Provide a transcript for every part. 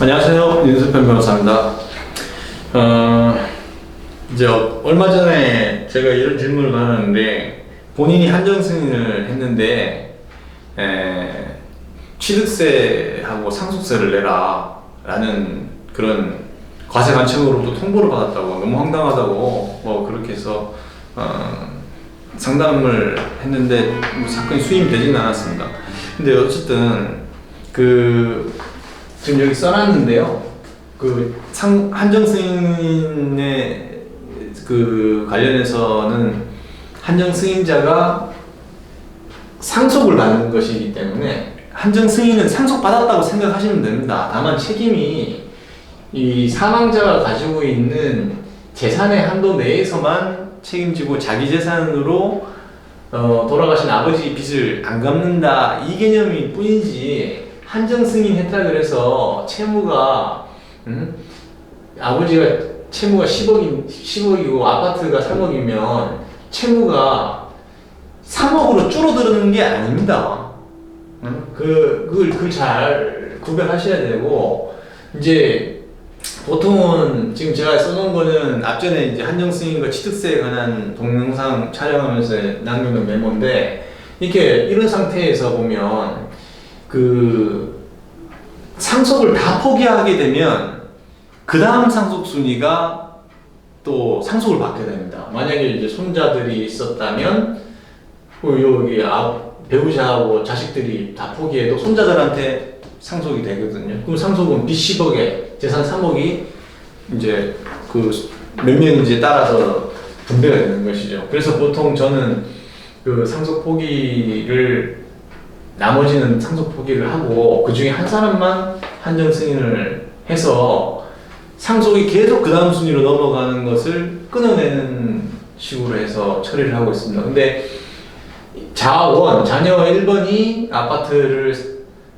안녕하세요. 윤수편 변호사입니다. 어, 이제 얼마 전에 제가 이런 질문을 받았는데 본인이 한정 승인을 했는데 에, 취득세하고 상속세를 내라 라는 그런 과세 관청으로부터 통보를 받았다고 너무 황당하다고 뭐 그렇게 해서 어, 상담을 했는데 뭐 사건이 수임되지는 않았습니다. 근데 어쨌든 그 지금 여기 써놨는데요. 그 상, 한정 승인의 그 관련해서는 한정 승인자가 상속을 받는 것이기 때문에 한정 승인은 상속받았다고 생각하시면 됩니다. 다만 책임이 이 사망자가 가지고 있는 재산의 한도 내에서만 책임지고 자기 재산으로 어, 돌아가신 아버지 빚을 안 갚는다 이 개념일 뿐이지 한정 승인했다 그래서 채무가 음? 아버지가 채무가 10억이 10억이고 아파트가 3억이면 채무가 3억으로 줄어드는 게 아닙니다. 음? 그 그걸 그잘 구별하셔야 되고 이제 보통은 지금 제가 써놓은 거는 앞전에 이제 한정 승인과 취득세에 관한 동영상 촬영하면서 남겨놓은 메모인데 이렇게 이런 상태에서 보면 그 상속을 다 포기하게 되면 그 다음 상속 순위가 또 상속을 받게 됩니다. 만약에 이제 손자들이 있었다면 어, 여기 아, 배우자하고 자식들이 다 포기해도 손자들한테 상속이 되거든요. 그럼 상속은 빚 10억에 재산 3억이 이제 그 몇 명인지에 따라서 분배가 되는 것이죠. 그래서 보통 저는 그 상속 포기를 나머지는 상속 포기를 하고 그 중에 한 사람만 한정 승인을 해서 상속이 계속 그 다음 순위로 넘어가는 것을 끊어내는 식으로 해서 처리를 하고 있습니다. 근데 자원, 자녀 1번이 아파트를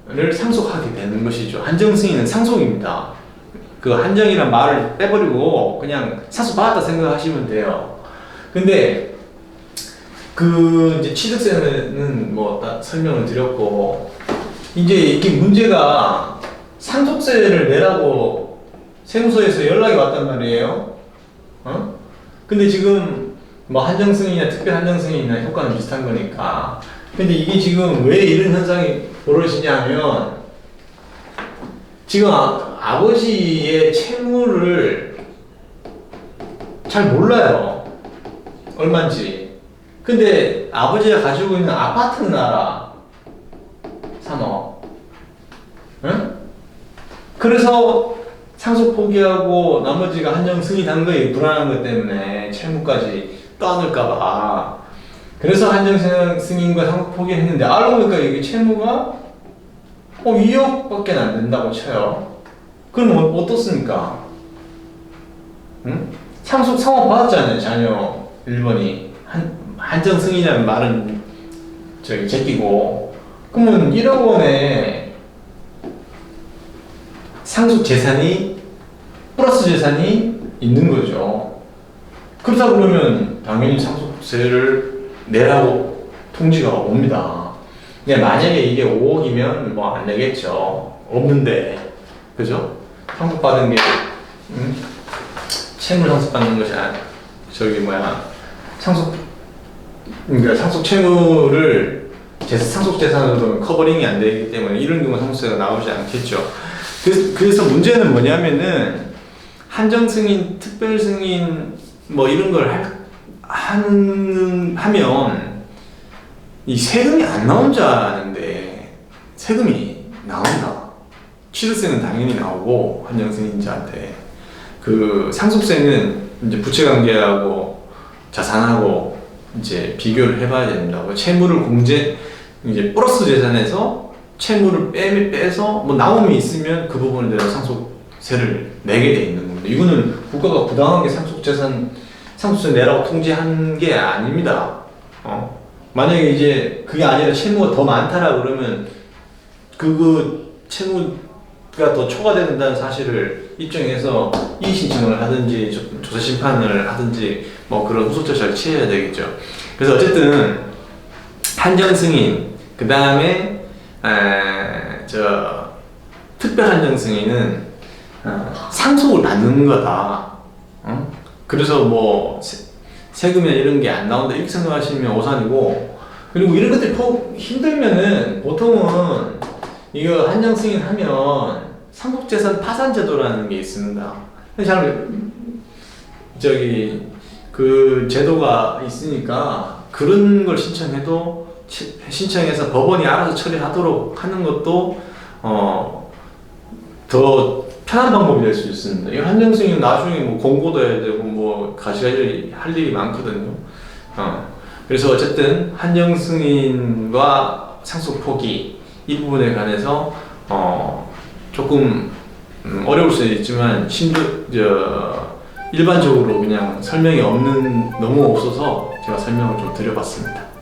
를 상속하게 되는 것이죠. 한정 승인은 상속입니다. 그 한정이란 말을 빼버리고 그냥 상속받았다 생각하시면 돼요. 근데 그 이제 취득세는 뭐다 설명을 드렸고 이제 이게 문제가 상속세를 내라고 세무서에서 연락이 왔단 말이에요. 어? 근데 지금 뭐 한정 승인이나 특별 한정 승인이나 효과는 비슷한 거니까. 근데 이게 지금 왜 이런 현상이 벌어지냐면 지금 아, 아버지의 채무를 잘 몰라요. 얼마인지. 근데 아버지가 가지고 있는 아파트는 알아. 3억. 응? 그래서 상속 포기하고 나머지가 한정 승인한 거에 불안한 것 때문에 채무까지 떠안을까봐. 그래서 한정 승인과 상속 포기를 했는데 알고 보니까 이게 채무가 어 2억밖에 안 된다고 쳐요. 그럼 어, 어떻습니까? 응? 상속 상업 받았잖아요 자녀 1번이 한 한정 승인이라는 말은 저기 제끼고 그러면 1억 원에 상속 재산이 플러스 재산이 있는 거죠. 그렇다 그러면 당연히 상속세를 내라고 통지가 옵니다. 근데 만약에 이게 5억이면 뭐 안 내겠죠. 없는데 그죠? 상속받은 게 음? 채무 상속받는 것이 아 저기 뭐야 상속 그러니까 상속 채무를 재 상속 재산으로는 커버링이 안 되기 때문에 이런 경우 상속세가 나오지 않겠죠. 그래서, 문제는 뭐냐면은 한정 승인, 특별 승인 뭐 이런 걸 할, 하는 하면 이 세금이 안 나온 줄 아는데 세금이 나온다. 취득세는 당연히 나오고 한정 승인자한테 그 상속세는 이제 부채 관계하고 자산하고 이제 비교를 해봐야. 뭐 채무를 공제 이제 플러스 재산에서 채무를 빼 빼서 뭐 나옴이 있으면 그 부분에 대해서 상속세를 내게 돼 있는 겁니다. 이거는 국가가 부당하게 상속 재산 상속세 내라고 통지한 게 아닙니다. 어? 만약에 이제 그게 아니라 채무가 더 많다라 그러면 그거 채무 가더 초과된다는 사실을 입증해서 이의 신청을 하든지 조- 조사 심판을 하든지 뭐 그런 후속 절차를 취해야 되겠죠. 그래서 어쨌든 한정 승인 그 다음에 저 특별 한정 승인은 어, 상속을 받는 거다. 어? 그래서 뭐 세- 세금이나 이런 게 안 나온다 이렇게 생각하시면 오산이고 그리고 이런 것들이 꼭 힘들면은 보통은 이거 한정 승인하면 상속재산 파산 제도라는 게 있습니다. 잘 저기 그 제도가 있으니까 그런 걸 신청해도 치- 신청해서 법원이 알아서 처리하도록 하는 것도 어, 더 편한 방법이 될 수 있습니다. 이 한정승인 나중에 뭐 공고도 해야 되고 뭐 가시가지 할 일이 많거든요. 어, 그래서 어쨌든 한정승인과 상속 포기 이 부분에 관해서 어, 조금 음, 어려울 수 있지만 심도 저 일반적으로 그냥 설명이 없는 너무 없어서 제가 설명을 좀 드려봤습니다.